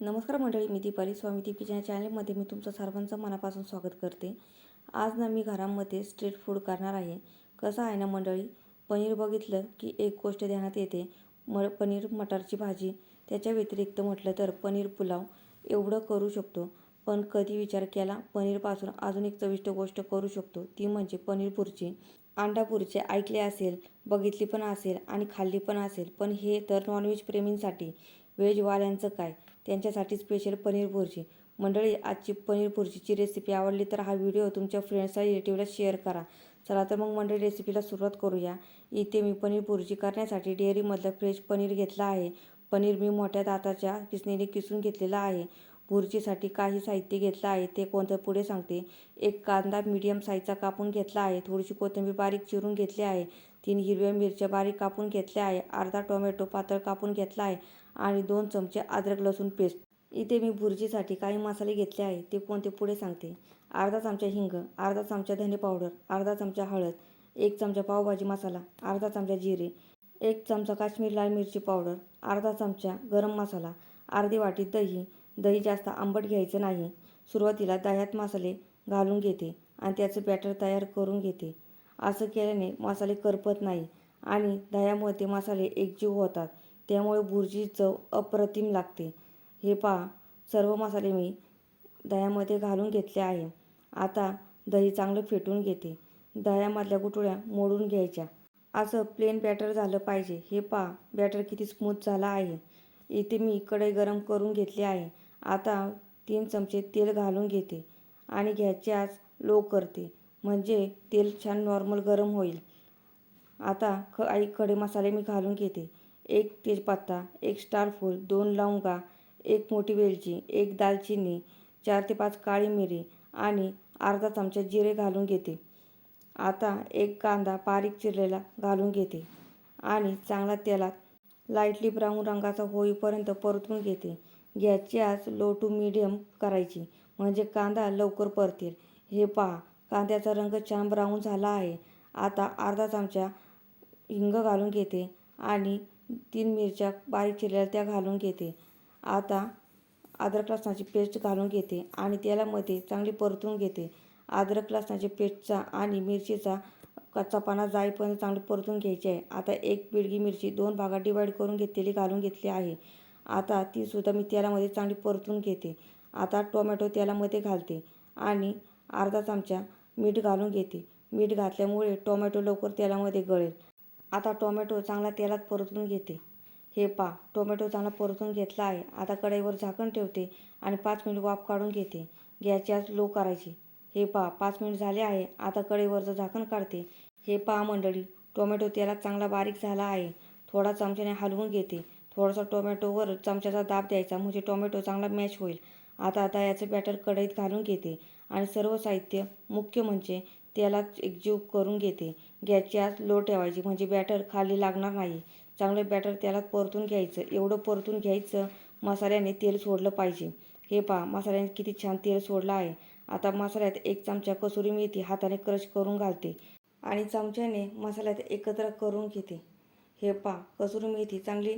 नमस्कार मंडळी मी दीपाली स्वामी दीपीच्या या चॅनलमध्ये मी तुमचं सर्वांचं मनापासून स्वागत करते. आज ना मी घरामध्ये स्ट्रीट फूड करणार आहे. कसं आहे ना मंडळी पनीर बघितलं की एक गोष्ट ध्यानात येते म पनीर मटारची भाजी. त्याच्या व्यतिरिक्त म्हटलं तर पनीर पुलाव एवढं करू शकतो पण कधी विचार केला पनीरपासून अजून एक चविष्ट गोष्ट करू शकतो ती म्हणजे पनीर पुरची अंडा भुर्जी ऐकले असेल बघितली पण असेल आणि खाल्ली पण असेल पण हे तर नॉनव्हेज प्रेमींसाठी. व्हेजवाल्यांचं काय? त्यांच्यासाठी स्पेशल पनीर भुर्जी मंडळी आजची पनीर भुर्जीची रेसिपी आवडली तर हा व्हिडिओ तुमच्या फ्रेंड्सला रिलेटिव्हला शेअर करा. चला तर मग मंडळी रेसिपीला सुरुवात करूया. इथे मी पनीर भुर्जी करण्यासाठी डेअरीमधलं फ्रेश पनीर घेतलं आहे. पनीर मी मोठ्या दाताच्या किसणीने किसून घेतलेलं आहे. भुर्जीसाठी काही साहित्य घेतलं आहे. ते कोणतं पुढे सांगते. एक कांदा मीडियम साईजचा कापून घेतला आहे. थोडीशी कोथिंबीर बारीक चिरून घेतली आहे. तीन हिरव्या मिरच्या बारीक कापून घेतल्या आहे. अर्धा टोमॅटो पातळ कापून घेतला आहे. आणि दोन चमचे अद्रक लसूण पेस्ट. इथे मी भुर्जीसाठी काही मसाले घेतले आहे ते कोणते पुढे सांगते. अर्धा चमचा हिंग अर्धा चमचा धने पावडर अर्धा चमचा हळद एक चमचा पावभाजी मसाला अर्धा चमचा जिरे एक चमचा काश्मीर लाल मिरची पावडर अर्धा चमचा गरम मसाला अर्धी वाटी दही. दही जास्त आंबट घ्यायचं नाही. सुरुवातीला दह्यात मसाले घालून घेते आणि त्याचं बॅटर तयार करून घेते. असं केल्याने मसाले करपत नाही आणि दह्यामुळे ते मसाले एकजीव होतात. त्यामुळे भुर्जी चव अप्रतिम लागते. हे पहा सर्व मसाले मी दह्यामध्ये घालून घेतले आहे. आता दही चांगलं फेटून घेते. दह्यामधल्या गुठळ्या मोडून घ्यायच्या. असं प्लेन बॅटर झालं पाहिजे. हे पहा बॅटर किती स्मूथ झाला आहे. इथे मी कढई गरम करून घेतली आहे. आता तीन चमचे तेल घालून घेते आणि गॅसची आज लो करते. म्हणजे तेल छान नॉर्मल गरम होईल. आता ख आई खडे मसाले मी घालून घेते. एक तेजपत्ता एक स्टारफूल दोन लवंगा एक मोठी वेलची एक दालचिनी चार ते पाच काळी मिरी आणि अर्धा चमचा जिरे घालून घेते. आता एक कांदा बारीक चिरलेला घालून घेते आणि चांगला तेलात लाईटली ब्राऊन रंगाचा होईपर्यंत परतून घेते. गॅसची आज लो टू मिडियम करायची. म्हणजे कांदा लवकर परतेल. हे पहा कांद्याचा रंग छान ब्राऊन झाला आहे. आता अर्धा चमचा हिंग घालून घेते आणि तीन मिरच्या बारीक चिरलेल्या त्या घालून घेते. आता अद्रक लसणाची पेस्ट घालून घेते आणि तेलामध्ये चांगली परतून घेते. अद्रक लसणाची पेस्टचा आणि मिरचीचा कच्चापणा जाईपर्यंत चांगली परतून घ्यायची आहे. आता एक बिडगी मिरची दोन भागात डिवाईड करून घेतलेली घालून घेतली आहे. आता तीसुद्धा मी तेलामध्ये चांगली परतून घेते. आता टोमॅटो तेलामध्ये घालते आणि अर्धा चमचा मीठ घालून घेते. मीठ घातल्यामुळे टोमॅटो लवकर तेलामध्ये गळेल. आता टोमॅटो चांगला तेलात परतून घेते. हे पा टोमॅटो चांगला परतून घेतला आहे. आता कढईवर झाकण ठेवते आणि पाच मिनिट वाफ काढून घेते. गॅसची आज लो करायची. हे पा पाच मिनिट झाले आहे. आता कढईवरचं झाकण काढते. हे पहा मंडळी टोमॅटो तेलात चांगला बारीक झाला आहे. थोडा चमच्याने हलवून घेते. थोडासा टोमॅटोवर चमच्याचा दाब द्यायचा म्हणजे टोमॅटो चांगला मॅच होईल. आता आता याचं बॅटर कढईत घालून घेते. आणि सर्व साहित्य मुख्य म्हणजे त्याला एकजीव करून घेते. गॅसची आज लो ठेवायची. म्हणजे बॅटर खाली लागणार नाही. चांगलं बॅटर त्याला परतून घ्यायचं. एवढं परतून घ्यायचं मसाल्याने तेल सोडलं पाहिजे. हे पहा मसाल्याने किती छान तेल सोडलं आहे. आता मसाल्यात एक चमचा कसुरी मेथी हाताने क्रश करून घालते आणि चमच्याने मसाल्यात एकत्र करून घेते. हे पहा कसुरी मेथी चांगली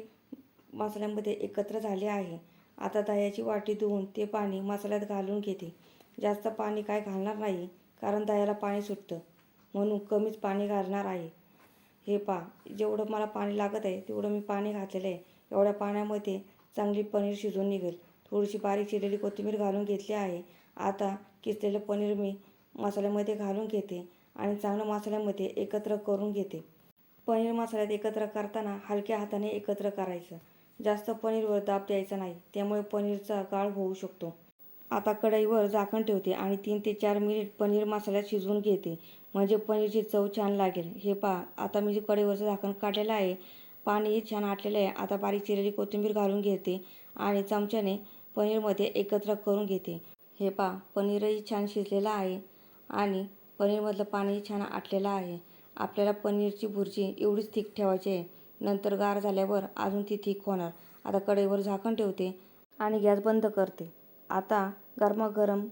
मसाल्यामध्ये एकत्र झाली आहे. आता दह्याची वाटी धुवून ते पाणी मसाल्यात घालून घेते. जास्त पाणी काय घालणार नाही. कारण दह्याला पाणी सुटतं. म्हणून कमीच पाणी घालणार आहे. हे पहा जेवढं मला पाणी लागत आहे तेवढं मी पाणी घातलेलं आहे. एवढ्या पाण्यामध्ये चांगली पनीर शिजून निघेल. थोडीशी बारीक चिरलेली कोथिंबीर घालून घेतली आहे. आता किसलेलं पनीर मी मसाल्यामध्ये घालून घेते आणि चांगलं मसाल्यामध्ये एकत्र करून घेते. पनीर मसाल्यात एकत्र करताना हलक्या हाताने एकत्र करायचं. जास्त पनीरवर दाब द्यायचा नाही. त्यामुळे पनीरचा गाळ होऊ शकतो. आता कढईवर झाकण ठेवते आणि तीन ते चार मिनिट पनीर मसाल्यात शिजवून घेते. म्हणजे पनीरची चव छान लागेल. हे पहा आता मी जे कढईवरचं झाकण काढलेलं आहे पाणीही छान आटलेलं आहे. आता बारीक चिरलेली कोथिंबीर घालून घेते आणि चमच्याने पनीरमध्ये एकत्र करून घेते. हे पहा पनीरही छान शिजलेलं आहे आणि पनीरमधलं पाणीही छान आटलेलं आहे. आपल्याला पनीरची भुर्जी एवढीच थिक ठेवायची आहे. नंतर गार झाल्यावर अजून ती थिक होणार. आता कढईवर झाकण ठेवते आणि गॅस बंद करते. आता गरमागरम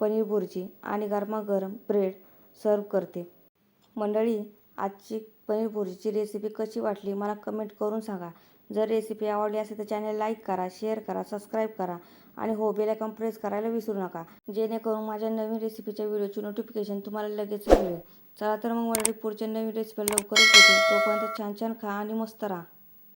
पनीर भुर्जी आणि गरमागरम ब्रेड सर्व करते. मंडळी आजची पनीर भुर्जीची रेसिपी कशी वाटली मला कमेंट करून सांगा. जर रेसिपी आवडली असेल तर चॅनल लाईक करा शेअर करा सबस्क्राईब करा आणि हो बेल आयकॉन प्रेस करायला विसरू नका. जेणेकरून माझ्या नवीन रेसिपीच्या व्हिडिओची नोटिफिकेशन तुम्हाला लगेच मिळेल. चला तर मग मंडळी पुढच्या नवीन रेसिपी लवकरच भेटू. तोपर्यंत छान छान खा आणि मस्त राहा.